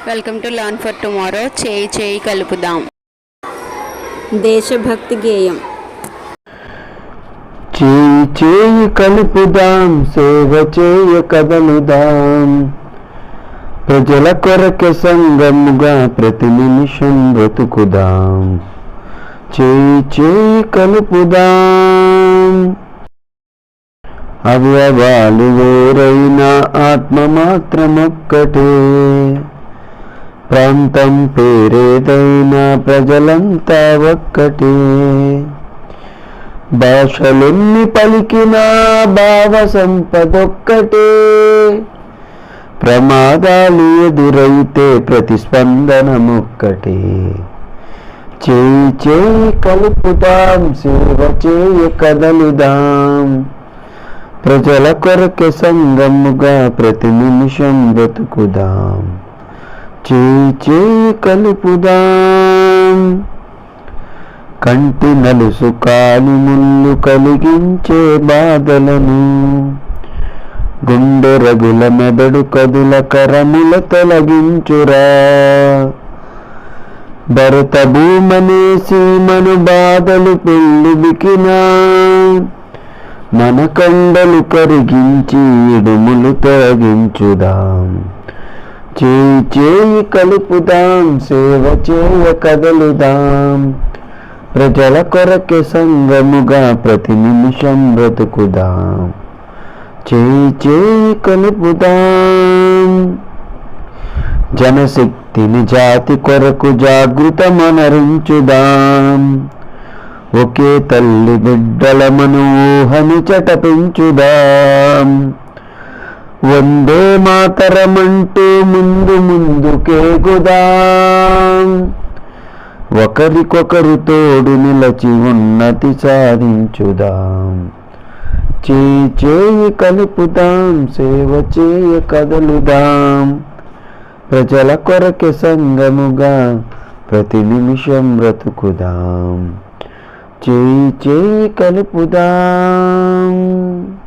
Welcome to learn for tomorrow చేయి చేయి కలుపుదాం దేశభక్తి గేయం చేయి చేయి కలుపుదాం సేవ చేయ కదలుదాం ప్రజల కొరకే సంగముగా ప్రతి నిమిషం బ్రతుకుదాం చేయి చేయి కలుపుదాం అవయవాలు వేరైన ఆత్మ మాత్రమొక్కటే ప్రాంతం పేరేదైనా ప్రజలంతా ఒక్కటే. భాషలెన్ని పలికినా భావ సంపదొక్కటే. ప్రమాదాలు ఎదురైతే ప్రతిస్పందనమొక్కటే. చేయి చేయి కలుపుదాం సేవ చేయ కదలుదాం. ప్రజల కొరకే సంగముగా ప్రతి నిమిషం బ్రతుకుదాం చేయి చేయి కలుపుదాం. కంటి నలుసు కాలు ముళ్ళు కలిగించే బాధలను. గుండె రగుల మెదడు కదుల కరముల తొలగించురా. భరత భూమనే సీమను బాధలు పెళ్ళి బికినా. మన కండలు కరిగించి ఇడుములు తొలగించుదాం. చేయి చేయి కలుపుదాం సేవ చేయ కదలుదాం. ప్రజల కొరకే సంగముగా ప్రతి నిమిషం బ్రతుకుదాం. చేయి చేయి కలుపుదాం. జనశక్తిని జాతి కొరకు జాగృతమనరించుదాం. ఒకే తల్లి బిడ్డల మనోహని చట పెంచుదాం. వందే మాతరమంటూ ముందు ముందుకేగుదాం ఒకరికొకరు తోడు నిలచి ఉన్నతి సాధించుదాం. చేయి చేయి కలుపుదాం సేవ చేయ కదలుదాం. ప్రజల కొరకే సంగముగా ప్రతి నిమిషం బ్రతుకుదాం. చేయి చేయి కలుపుదాం.